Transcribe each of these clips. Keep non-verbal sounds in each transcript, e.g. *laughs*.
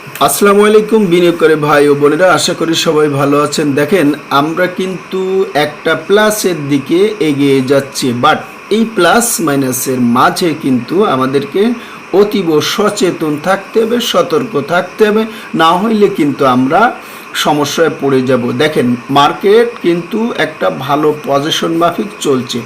আসসালামু আলাইকুম বিনিয়োগকারী ভাই ও বোনেরা, আশা করি সবাই ভালো আছেন। দেখেন, আমরা কিন্তু একটা প্লাসের দিকে এগিয়ে যাচ্ছি, বাট এই প্লাস মাইনাসের মাঝে কিন্তু আমাদেরকে অতীব সচেতন থাকতে হবে, সতর্ক থাকতে হবে, না হইলে কিন্তু আমরা সমস্যায় পড়ে যাব। দেখেন, মার্কেট কিন্তু একটা ভালো পজিশন মাফিক চলছে।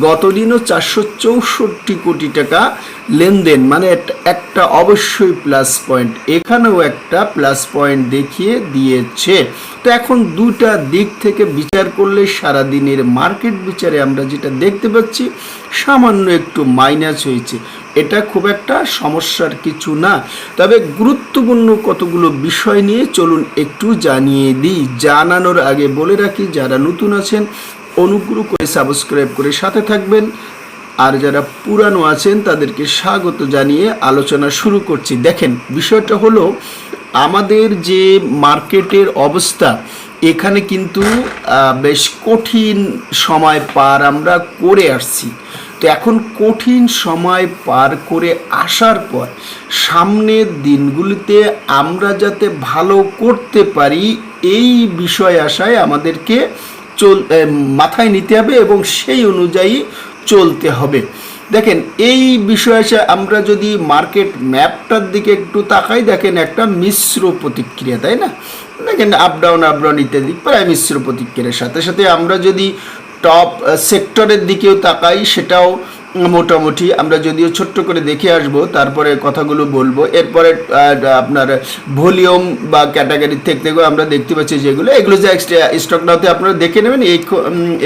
গতদিনও চারশো চৌষট্টি কোটি টাকা লেনদেন মানে একটা- অবশ্যই প্লাস পয়েন্ট এখানেও একটা প্লাস পয়েন্ট দেখিয়ে দিয়েছে। তো এখন দুটা দিক থেকে বিচার করলে সারাদিনের মার্কেট বিচারে আমরা যেটা দেখতে পাচ্ছি, সামান্য একটু মাইনাস হয়েছে। এটা খুব একটা সমস্যার কিছু না। তবে গুরুত্বপূর্ণ কতগুলো বিষয় নিয়ে চলুন একটু জানিয়ে দিই। জানানোর আগে বলে রাখি, যারা নতুন আছেন, অনুগ্রহ করে সাবস্ক্রাইব করে সাথে থাকবেন। আর যারা পুরানো আছেন, তাদেরকে স্বাগত জানিয়ে আলোচনা শুরু করছি। দেখেন, বিষয়টা হলো, আমাদের যে মার্কেটের অবস্থা, এখানে কিন্তু বেশ কঠিন সময় পার আমরা করে আসছি। তো এখন কঠিন সময় পার করে আসার পর সামনের দিনগুলিতে আমরা যাতে ভালো করতে পারি, এই বিষয় আশায় আমাদেরকে চল মাথায় নিতে হবে এবং সেই অনুযায়ী চলতে হবে। দেখেন, এই বিষয়ে আমরা যদি মার্কেট ম্যাপটার দিকে একটু তাকাই, দেখেন একটা মিশ্র প্রতিক্রিয়া, তাই না? দেখেন আপ ডাউন ইত্যাদি, প্রায় মিশ্র প্রতিক্রিয়ার সাথে সাথে আমরা যদি টপ সেক্টরের দিকেও তাকাই, সেটাও মোটামুটি আমরা যদিও ছোট্ট করে দেখে আসব, তারপরে কথাগুলো বলব। এরপরে আপনার ভলিউম বা ক্যাটাগরির থেকে থেকেও আমরা দেখতে পাচ্ছি যেগুলো। এগুলো যে স্টক নাওতে আপনারা দেখে নেবেন, এই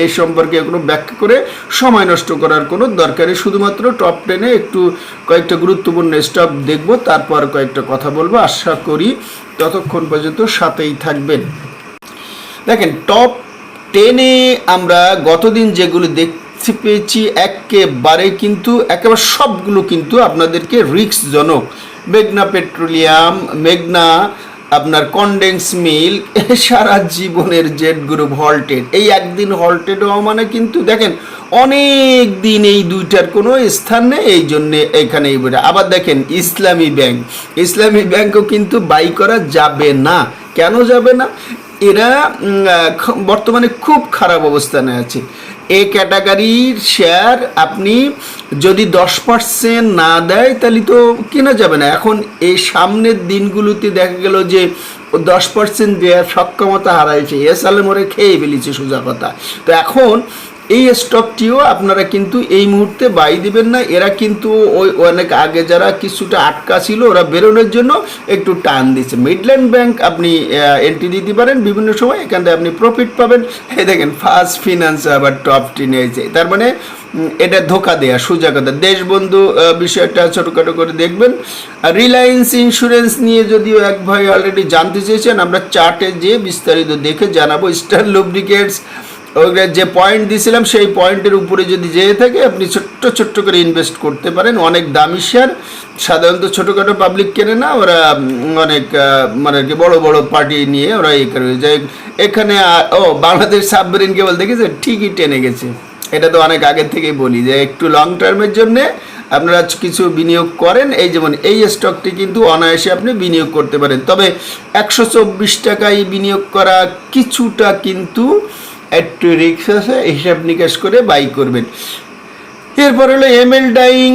এই সম্পর্কে কোনো ব্যাখ্যা করে সময় নষ্ট করার কোনো দরকারে শুধুমাত্র টপ টেনে একটু কয়েকটা গুরুত্বপূর্ণ স্টক দেখব, তারপর কয়েকটা কথা বলব। আশা করি ততক্ষণ পর্যন্ত সাথেই থাকবেন। দেখেন টপ টেনে আমরা গতদিন যেগুলো দেখতে পেয়েছি, একেবারে কিন্তু, একেবারে সবগুলো কিন্তু আপনাদেরকে রিস্কজনক। মেঘনা পেট্রোলিয়াম, মেঘনা আপনার কন্ডেন্স মিল্ক সারা জীবনের জেড গ্রুপ হল্টেড এই একদিন হল্টেড হওয়া মানে কিন্তু দেখেন, অনেক দিন এই দুইটার কোনো স্থান নেই, এই জন্যে এখানে আবার দেখেন, ইসলামী ব্যাংক। ইসলামী ব্যাংকও কিন্তু বাই করা যাবে না। কেন যাবে না? এরা বর্তমানে খুব খারাপ অবস্থানে আছে। এ ক্যাটাগরির শেয়ার আপনি যদি দশ পার্সেন্ট না দেয়, তাহলে তো কেনা যাবে না। এখন এই সামনের দিনগুলোতে দেখা গেল যে দশ পার্সেন্ট দেওয়ার সক্ষমতা হারাইছে। এস আলমরে খেয়ে ফেলেছে সোজা কথা। তো এখন এই স্টকটিও আপনারা কিন্তু এই মুহূর্তে বাই দিবেন না। এরা কিন্তু ওই অনেক আগে যারা কিছুটা আটকা ছিল, ওরা বেরোনোর জন্য একটু টান দিচ্ছে। মিডল্যান্ড ব্যাংক আপনি এন্ট্রি দিতে পারেন। বিভিন্ন সময় এখান থেকে আপনি প্রফিট পাবেন। এই দেখেন ফার্স্ট ফিনান্স আবার টপ টেনে এসে তার মানে এটা ধোকা দেয়া, সোজা কথা। দেশবন্ধু বিষয়টা ছোটোখাটো করে দেখবেন। রিলায়েন্স ইন্স্যুরেন্স নিয়ে যদিও এক ভাই অলরেডি জানতে চেয়েছেন, আমরা চার্টে যে বিস্তারিত দেখে জানাব। স্টার লুব্রিকেটস যে পয়েন্ট দিয়েছিলাম সেই পয়েন্টের উপরে যদি যেয়ে থাকে, আপনি ছোট্ট ছোট্ট করে ইনভেস্ট করতে পারেন। অনেক দামি শেয়ার সাধারণত ছোটোখাটো পাবলিক কেনে না, ওরা অনেক মানে কি বড় বড় পার্টি নিয়ে ওরা এই করে। যে এখানে ও, বাংলাদেশ সাবমেরিন কেবল দেখেছে ঠিকই টেনে গেছে। এটা তো অনেক আগের থেকেই বলি যে একটু লং টার্মের জন্যে আপনারা কিছু বিনিয়োগ করেন। এই যেমন এই স্টকটি কিন্তু অনায়াসে আপনি বিনিয়োগ করতে পারেন। তবে একশো চব্বিশ টাকায় বিনিয়োগ করা কিছুটা কিন্তু একটু রিক্স আছে হিসাব নিকাশ করে বাই করবেন। এরপর হলো এমএল ডাইং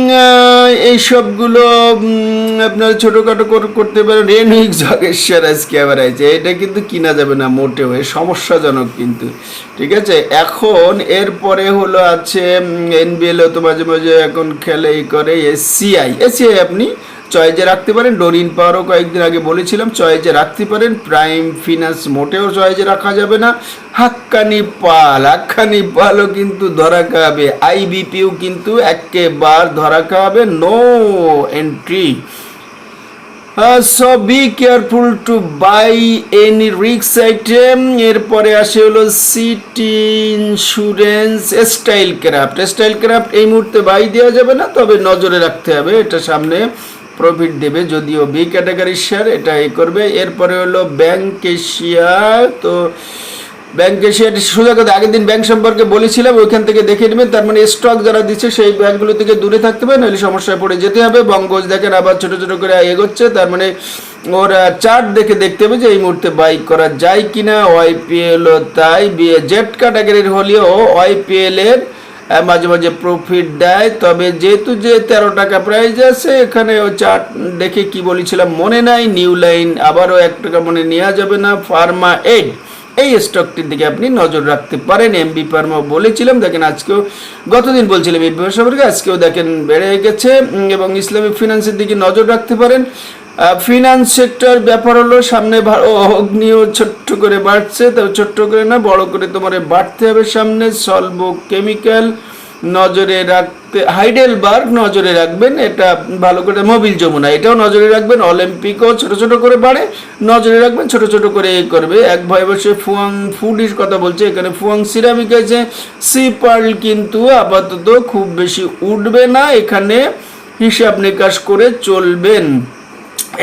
এই সবগুলো উম, আপনার ছোটোখাটো করে করতে পারেন। রেনুইক জগেশ্বর আজকে আবার আছে এটা কিন্তু কিনা যাবে না মোটেও। এ সমস্যাজনক কিন্তু। ঠিক আছে? এখন এরপরে হলো আছে এনবিএলও তো মাঝে মাঝে এখন খেলে এই করে এসিআই এসিআই আপনি চয়েজে রাখতে পারেন। ডোরিন পাওয়ারও কয়েকদিন আগে বলেছিলাম, চয়েজে রাখতে পারেন। প্রাইম ফিনান্স মোটেও চয়েজে রাখা যাবে না। হাক্কানি পাল, হাক্কানি পালও কিন্তু ধরা খাবে। আইবিপিও কিন্তু একেবার ধরা খাবে। No entry. So be careful to buy any রিক্স আইটেম। এরপরে আসে হলো city insurance, style craft. Style craft এই মুহূর্তে বাই দেওয়া যাবে না, তবে নজরে রাখতে হবে। এটা সামনে প্রফিট দেবে যদিও বি ক্যাটাগরির শেয়ার এটা এ করবে। এরপরে হলো ব্যাংক এশিয়া তো ব্যাংক এশিয়া সোজা কথা, আগের দিন ব্যাংক সম্পর্কে বলেছিলাম, ওইখান থেকে দেখে নেবেন তার মানে স্টক যারা দিচ্ছে সেই ব্যাংকগুলো থেকে দূরে থাকতে হবে, নাহলে সমস্যায় পড়ে যেতে হবে। বঙ্গজ দেখেন আবার ছোট ছোট করে এগোচ্ছে, তার মানে ওর চার্ট দেখে দেখতে হবে যে এই মুহূর্তে বাইক করা যায় কিনা। ওয়াইপিএল তাই জেট ক্যাটাগরির হলেও ওয়াইপিএল এর মাঝে মাঝে প্রফিট দেয়। তবে যেহেতু যে তেরো টাকা প্রাইস আছে, এখানে ও চার্ট দেখে কি বলেছিলাম মনে নাই। নিউ লাইন আবারও এক টাকা মনে নেওয়া যাবে না। ফার্মা এইড এই স্টকটির দিকে আপনি নজর রাখতে পারেন। এমবি ফার্মা বলেছিলাম, দেখেন আজকেও, গতদিন বলছিলাম এই ব্যবসা সম্পর্কে, আজকেও দেখেন বেড়ে গেছে। এবং ইসলামিক ফিনান্সের দিকে নজর রাখতে পারেন। ফিনান্স সেক্টর ব্যাপার হলো, সামনে অগ্নিও ছোট্ট করে বাড়ছে। তবে ছোট্ট করে না, বড় করে তোমার বাড়তে হবে সামনে। সলভো কেমিক্যাল নজরে রাখতে হাইডেলবার্গ নজরে রাখবেন, এটা ভালো করে মোবিল যমুনা। এটাও নজরে রাখবেন অলিম্পিকও ছোট ছোট করে বাড়ে, নজরে রাখবেন, ছোট ছোট করে এ করবে। এক ভয় বসে ফুয়াং ফুডির কথা বলছে, এখানে ফুয়াং সিরামিক আছে। সি পার্ল কিন্তু আপাতত খুব বেশি উঠবে না, এখানে হিসাব নিকাশ করে চলবেন।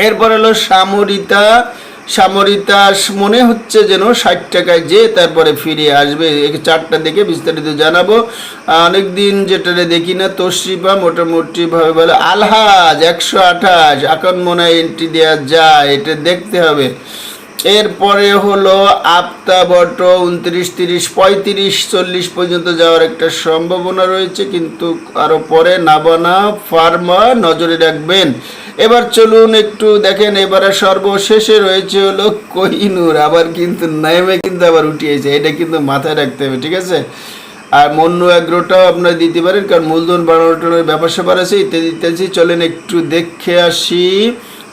এরপর হলো সামরিতা। সামরিতা মনে হচ্ছে যেন ষাট টাকায় যে তারপরে ফিরে আসবে। চারটা দেখে বিস্তারিত জানাব। অনেকদিন যেটা দেখি না তশ্রিফা মোটামুটি ভাবে বলে, আলহাজ একশো আঠাশ, এখন মনে হয় এন্ট্রি দেওয়া যায়, এটা দেখতে হবে। এরপরে হলো আপ্তাবট উনত্রিশ, তিরিশ, পঁয়ত্রিশ, চল্লিশ পর্যন্ত যাওয়ার একটা সম্ভাবনা রয়েছে, কিন্তু আরও পরে নাবানা, ফার্মা নজরে রাখবেন। এবার চলুন একটু দেখেন, এবারে সর্বশেষে রয়েছে হলো কোহিনুর আবার কিন্তু নেমে কিন্তু আবার উঠিয়েছে, এটা কিন্তু মাথায় রাখতে হবে, ঠিক আছে? আর মন্য এগ্রোটাও আপনারা দিতে পারেন, কারণ মূলধন বাড়ানোর ব্যাপার স্যাপার আছে, ইত্যাদি ইত্যাদি, চলেন একটু দেখে আসি।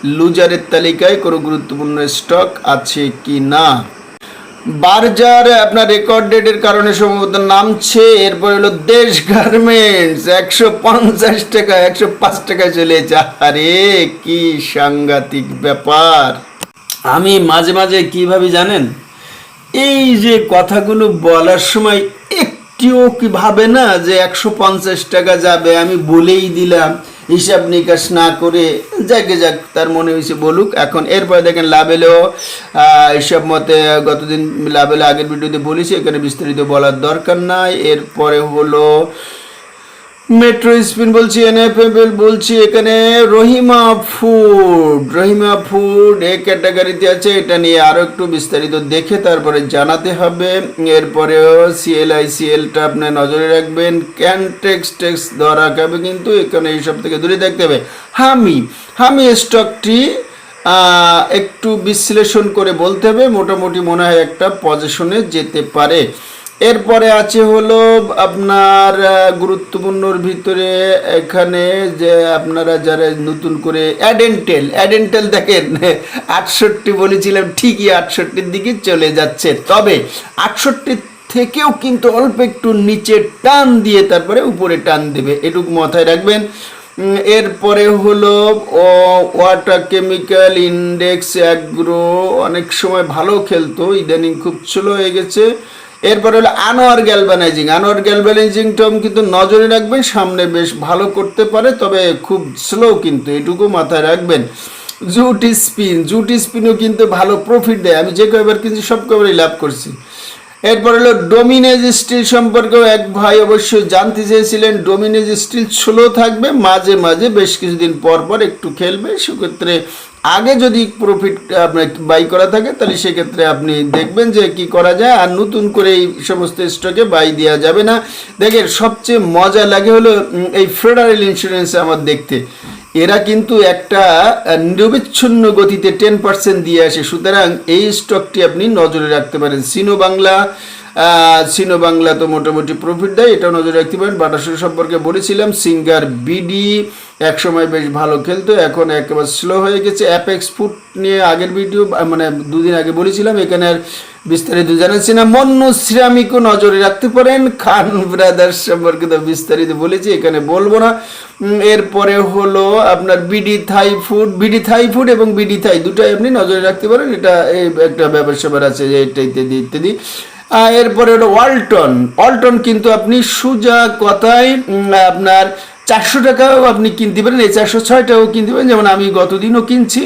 লুজারের তালিকায় কোনো গুরুত্বপূর্ণ স্টক আছে কি না? বার্জার, আপনার রেকর্ড ডেটের কারণে সম্ভবত নামছে। এরপর হলো দেশ গার্মেন্টস একশো পঞ্চাশ টাকা, একশো পাঁচ টাকা চলে আরে, কি সাংঘাতিক ব্যাপার। আমি মাঝে মাঝে কি ভাবি জানেন? এই যে কথাগুলো বলার সময় একটিও কি ভাবে না যে একশো পঞ্চাশ টাকা যাবে, আমি বলেই দিলাম। হিসাব নিকাশ না করে যাকে যাক, তার মনে হয়েছে বলুক। এখন এরপরে দেখেন লাভেলেও হিসাব মতে গতদিন লাভেলে আগের ভিডিওতে বলেছি, এখানে বিস্তারিত বলার দরকার নাই। এরপরে হলো মেট্রো স্পিন বলছি এনএফএল বলছি, এখানে Rahima food Rahima food A ক্যাটাগরিতে আছে, এটা নিয়ে আরও একটু বিস্তারিত দেখে তারপরে জানাতে হবে। এরপরেও সিএলআই সিএলটা আপনি নজরে রাখবেন। ক্যানটেক্স টেক্স ধরা খাবে কিন্তু, এখানে এইসব থেকে দূরে দেখতে হবে। হামি হামি স্টকটি একটু বিশ্লেষণ করে বলতে হবে। মোটামুটি মনে হয় একটা পজিশনে যেতে পারে। এরপরে আছে হলো আপনার গুরুত্বপূর্ণর ভিতরে এখানে যে আপনারা যারা নতুন করে অ্যাডেন্টেল অ্যাডেন্টেল দেখেন, *laughs* আটষট্টি বলেছিলাম, ঠিকই আটষট্টির দিকে চলে যাচ্ছে। তবে আটষট্টি থেকেও কিন্তু অল্প একটু নিচে টান দিয়ে তারপরে উপরে টান দেবে, এটুকু মাথায় রাখবেন। এরপরে হলো ওয়াটার কেমিক্যাল ইন্ডেক্স, অ্যাগ্রো, অনেক সময় ভালো খেলতো, ইদানিং খুব স্লো হয়ে গেছে। এরপরে হলো আনোয়ার গ্যালভানাইজিং। আনোয়ার গ্যালভানাইজিংটাও কিন্তু নজরে রাখবেন, সামনে বেশ ভালো করতে পারে, তবে খুব স্লো কিন্তু এটুকু মাথায় রাখবেন। জুটি স্পিন, জুটি স্পিনও কিন্তু ভালো প্রফিট দেয়। আমি যে কয়বার কিনছি সব কয়বারই লাভ করছি। এরপর হলো ডোমিনেজ স্টিল সম্পর্কেও এক ভাই অবশ্যই জানতে চেয়েছিলেন, ডোমিনেজ স্টিল স্লো থাকবে, মাঝে মাঝে বেশ কিছুদিন পর পর একটু খেলবে, সেক্ষেত্রে আগে যদি প্রফিট আপনার বাই করা থাকে, তাহলে সেক্ষেত্রে আপনি দেখবেন যে কি করা যায়, আর নতুন করে এই সমস্ত স্টকে বাই দেওয়া যাবে না। দেখেন, সবচেয়ে মজা লাগে হলো এই ফেডারেল ইন্স্যুরেন্স আমার দেখতে। এরা কিন্তু একটা নিরবিচ্ছিন্ন গতিতে টেন পার্সেন্ট দিয়ে আসে। সুতরাং এই স্টকটি আপনি নজরে রাখতে পারেন। সিনো বাংলা সিনো বাংলা তো মোটামুটি প্রফিট দেয়, এটাও নজরে রাখতে পারেন। বাটাসুর সম্পর্কে বলেছিলাম, সিঙ্গার বিডি একসময় বেশ ভালো খেলতো, এখন একেবারে স্লো হয়ে গেছে। অ্যাপেক্স ফুড নিয়ে আগের ভিডিও মানে দুদিন আগে বলেছিলাম, এখানে আর বিস্তারিত জানাচ্ছি না। মন্য শ্রামিকও নজরে রাখতে পারেন, খান ব্রাদার্স সম্পর্কে তো বিস্তারিত বলেছি, এখানে বলব না। এরপরে হলো আপনার BD Thai food BD Thai food এবং বিডি থাই দুটাই আপনি নজরে রাখতে পারেন। এটা একটা স্যাপার আছে ইত্যাদি ইত্যাদি। এরপরে হলো ওয়ালটন। ওয়ালটন কিন্তু আপনি সুজা কথায় আপনার চারশো টাকাও আপনি কিনতে পারেন, এই চারশো ছয়টাও কিনতে পারেন। যেমন আমি গতদিনও কিনছি।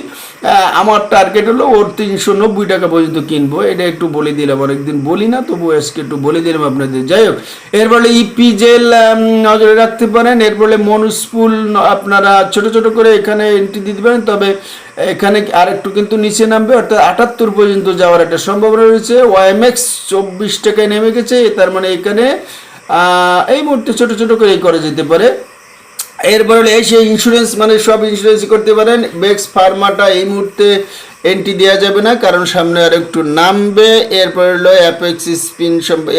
আমার টার্গেট হলো ওর তিনশো নব্বই টাকা পর্যন্ত কিনবো। এটা একটু বলে দিলাম, অনেকদিন বলি না তবু আজকে একটু বলে দিলাম আপনাদের। যাই হোক, এর ফলে ইপিজেল নজরে রাখতে পারেন। এর ফলে মনুস্পুল আপনারা ছোট ছোট করে এখানে এন্ট্রি দিতে পারেন। তবে এখানে আর একটু কিন্তু নিচে নামবে, অর্থাৎ আটাত্তর পর্যন্ত যাওয়ার একটা সম্ভাবনা রয়েছে। ওয়াইএমএক্স চব্বিশ টাকায় নেমে গেছে। তার মানে এখানে এই মুহূর্তে ছোট ছোট করে করা যেতে পারে। এরপর হলো, এই সেই ইন্স্যুরেন্স মানে সব ইন্স্যুরেন্স করতে পারেন। বেক্স ফার্মাটা এই মুহূর্তে এন্ট্রি দেওয়া যাবে না, কারণ সামনে আর একটু নামবে। এরপর হলো অ্যাপেক্স স্পিন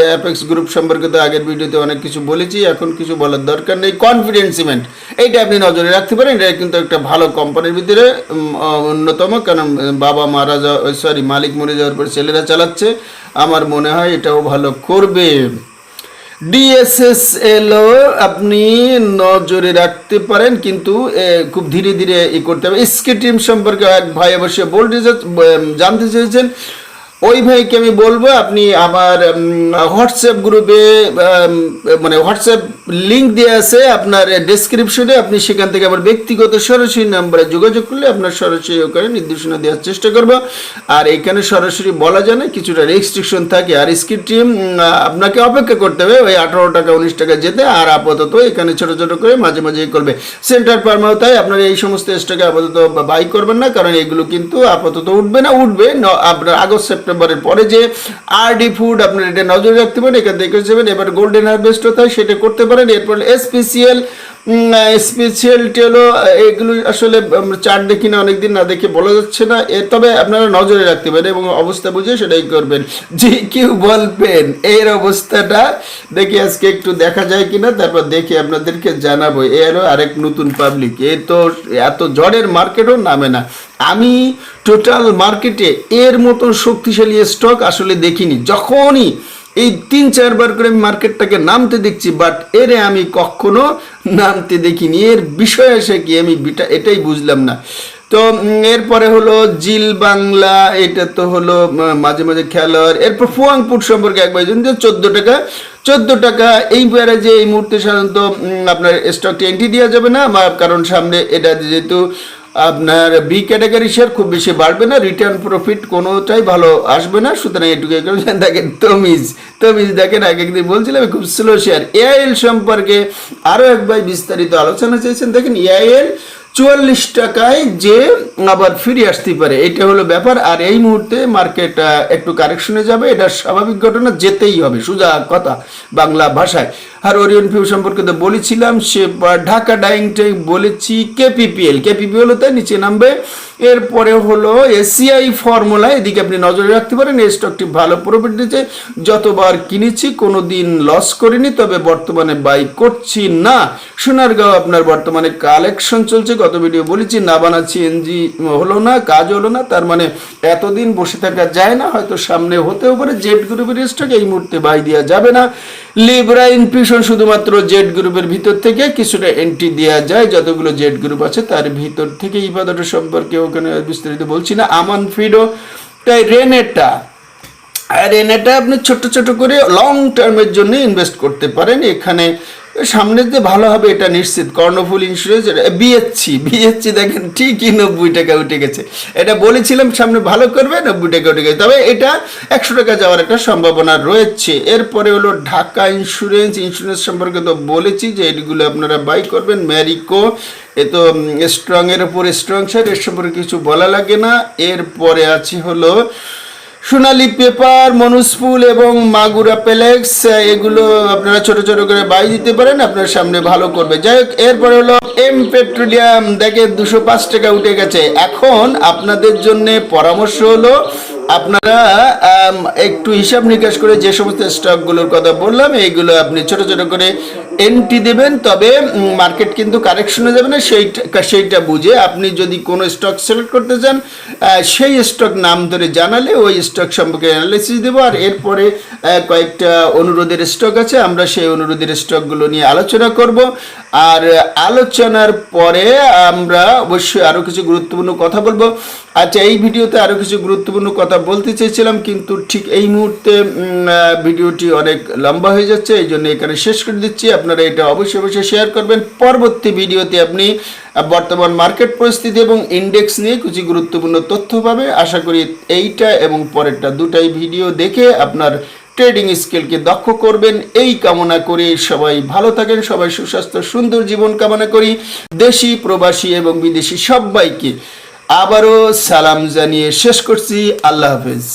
অ্যাপেক্স গ্রুপ সম্পর্কে তো আগের ভিডিওতে অনেক কিছু বলেছি, এখন কিছু বলার দরকার নেই। কনফিডেন্স সিমেন্ট এইটা আপনি নজরে রাখতে পারেন, এটা কিন্তু একটা ভালো কোম্পানির ভিতরে অন্যতম, কারণ বাবা মারা যাওয়া সরি মালিক মরে যাওয়ার পর ছেলেরা চালাচ্ছে। আমার মনে হয় এটাও ভালো করবে। ডিএসএস এলো আপনি নজরে রাখতে পারেন, কিন্তু খুব ধীরে ধীরে ই করতে হবে। স্কি টিম সম্পর্কে এক ভাই অবশ্যই বলতে জানতে চেয়েছেন। ওই ভাইকে আমি বলব, আপনি আমার হোয়াটসঅ্যাপ গ্রুপে মানে হোয়াটসঅ্যাপ লিঙ্ক দেওয়া আছে, আপনার ডেসক্রিপশনে আপনি সেখান থেকে আমার ব্যক্তিগত সরাসরি নাম্বারে যোগাযোগ করলে আপনার সরাসরি ওখানে নির্দেশনা দেওয়ার চেষ্টা করব। আর এখানে সরাসরি বলা যায় না, কিছুটা রেস্ট্রিকশন থাকে। আর স্কিট আপনাকে অপেক্ষা করতে হবে, ওই আঠারো টাকা, উনিশ টাকা যেতে, আর আপাতত এখানে ছোট ছোট করে মাঝে মাঝে করবে। সেন্টার পারমাওতায় আপনারা এই সমস্ত স্টকে আপাতত বাই করবেন না, কারণ এগুলো কিন্তু আপাতত উঠবে না, উঠবে আপনার আগস্ট সেপ্টেম্বরের পরে যে আরডি ফুড আপনার এটা নজরে রাখতে পারেন, এখান থেকে এবার গোল্ডেন হারভেস্ট হয় সেটা করতে পারেন। এরপর স্পেশিয়াল স্পেশালটি হলো এগুলো আসলে চার্ট দেখি না, অনেকদিন না দেখে বলা যাচ্ছে না। এ, তবে আপনারা নজরে রাখতে পারেন এবং অবস্থা বুঝে সেটাই করবেন। যে কেউ বলবেন, এর অবস্থাটা দেখি আজকে একটু দেখা যায় কিনা, তারপর দেখে আপনাদেরকে জানাব। এ হলো আরেক নতুন পাবলিক এ তো এত ঝড়ের মার্কেটও নামে না। আমি টোটাল মার্কেটে এর মতন শক্তিশালী স্টক আসলে দেখিনি। যখনই এই তিন, চারবার করে আমি মার্কেটটাকে নামতে দেখছি বাট এরে আমি কখনো নামতে দেখিনি। এর বিষয় এসে কি, আমি এটাই বুঝলাম না। তো এরপরে হলো জিল বাংলা, এটা তো হলো মাঝে মাঝে খেলোয়াড়। এরপর ফুয়াংপুর সম্পর্কে একবার যে চোদ্দ টাকা চোদ্দ টাকা, এই যে এই মুহূর্তে সাধারণত আপনার স্টকটি এন্ট্রি দেওয়া যাবে না কারণ সামনে এটা যেহেতু আপনার বি ক্যাটাগরি শেয়ার খুব বেশি বাড়বে না রিটার্ন প্রফিট কোনোটাই ভালো আসবে না। সুতরাং এটুকু *laughs* দেখেন তমিজ তমিজ দেখেন, আগে একদিন বলছিলাম, খুব স্লো শেয়ার এআইএল সম্পর্কে আরও একবার বিস্তারিত আলোচনা চেয়েছেন দেখেন এআইএল চুয়াল্লিশ টাকায় যে আবার ফিরে আসতে পারে, এটা হলো ব্যাপার। আর এই মুহূর্তে মার্কেট একটু কারেকশনে যাবে, এটা স্বাভাবিক ঘটনা, যেতেই হবে। সোজা কথা, বাংলা ভাষায়। আর ওরিয়ন ফিউ সম্পর্কে তো বলেছিলাম, সে ঢাকা ডাইংটাই বলেছি কেপিপিএল কেপিপিএল তাই নিচে নামবে। এরপরে হলো এসিআই ফর্মুলা এদিকে আপনি নজরে রাখতে পারেন, এই স্টকটি ভালো প্রফিট দিচ্ছে যতবার কিনেছি কোনো দিন লস করিনি, তবে বর্তমানে বাই করছি না। সোনারগাঁও আপনার বর্তমানে কালেকশন চলছে, গত ভিডিও বলেছি নাবানা সিএনজি হলো না, কাজ হলো না, তার মানে এতদিন বসে থাকা যায় না, হয়তো সামনে হতেও পারে জেড গ্রুপের স্টক এই মুহূর্তে বাই দেওয়া যাবে না। লিব্রা ইনফিউশন শুধুমাত্র জেড গ্রুপের ভিতর থেকে কিছুটা এন্ট্রি দেওয়া যায়। যতগুলো জেড গ্রুপ আছে, তার ভিতর থেকে ইবাদত সম্পর্কে ওখানে বিস্তারিত বলছি না। আমান ফিডো তাই রেনেটা আর এনেটা আপনি ছোট ছোট করে লং টার্মের জন্য ইনভেস্ট করতে পারেন। এখানে সামনে যে ভালো হবে এটা নিশ্চিত। কর্ণফুল ইন্স্যুরেন্স বিএসসি বিএসসি দেখেন ঠিকই নব্বই টাকা উঠে গেছে। এটা বলেছিলাম সামনে ভালো করবে, নব্বই টাকা উঠে গেছে। তবে এটা একশো টাকা যাওয়ার একটা সম্ভাবনা রয়েছে। এরপরে হলো ঢাকা ইন্স্যুরেন্স ইন্স্যুরেন্স সম্পর্কে তো বলেছি যে এগুলো আপনারা বাই করবেন। ম্যারিকো এ তো স্ট্রং এর উপর স্ট্রং শেয়ার এর সম্পর্কে কিছু বলা লাগে না। এরপরে আছে হলো সোনালি পেপার মনুসফুল এবং মাগুরা পেলেক্স এগুলো আপনারা ছোট ছোট করে বাই দিতে পারেন, আপনার সামনে ভালো করবে। যাই হোক, এরপরে হলো এম পেট্রোলিয়াম। দেখেন, দুশো পাঁচ টাকা উঠে গেছে। এখন আপনাদের জন্য পরামর্শ হলো, আপনারা একটু হিসাব নিকাশ করে যে সমস্ত স্টকগুলোর কথা বললাম এইগুলো আপনি ছোট ছোট করে এন্ট্রি দেবেন, তবে মার্কেট কিন্তু কারেকশনে যাবে না। সেইটা সেইটা বুঝে আপনি যদি কোনো স্টক সিলেক্ট করতে চান সেই স্টক নাম ধরে জানালে ওই স্টক সম্পর্কে অ্যানালিসিস দেবো। আর এরপরে কয়েকটা অনুরোধের স্টক আছে, আমরা সেই অনুরোধের স্টকগুলো নিয়ে আলোচনা করব। আর আলোচনার পরে আমরা অবশ্যই আরও কিছু গুরুত্বপূর্ণ কথা বলব। আচ্ছা এই ভিডিওতে আরও কিছু গুরুত্বপূর্ণ কথা বলতে চেয়েছিলাম, কিন্তু ঠিক এই মুহূর্তে ভিডিওটি অনেক লম্বা হয়ে যাচ্ছে, এই জন্য এখানে শেষ করে দিচ্ছি। আপনারা এটা অবশ্যই অবশ্যই শেয়ার করবেন। পরবর্তী ভিডিওতে আপনি বর্তমান মার্কেট পরিস্থিতি এবং ইন্ডেক্স নিয়ে কিছু গুরুত্বপূর্ণ তথ্য পাবে। আশা করি এইটা এবং পরেরটা দুটাই ভিডিও দেখে আপনার ট্রেডিং স্কিলকে দক্ষ করবেন। এই কামনা করে সবাই ভালো থাকেন, সবাই সুস্বাস্থ্য, সুন্দর জীবন কামনা করি। দেশি, প্রবাসী এবং বিদেশি সবাইকে আবারও সালাম জানিয়ে শেষ করছি। আল্লাহ হাফেজ।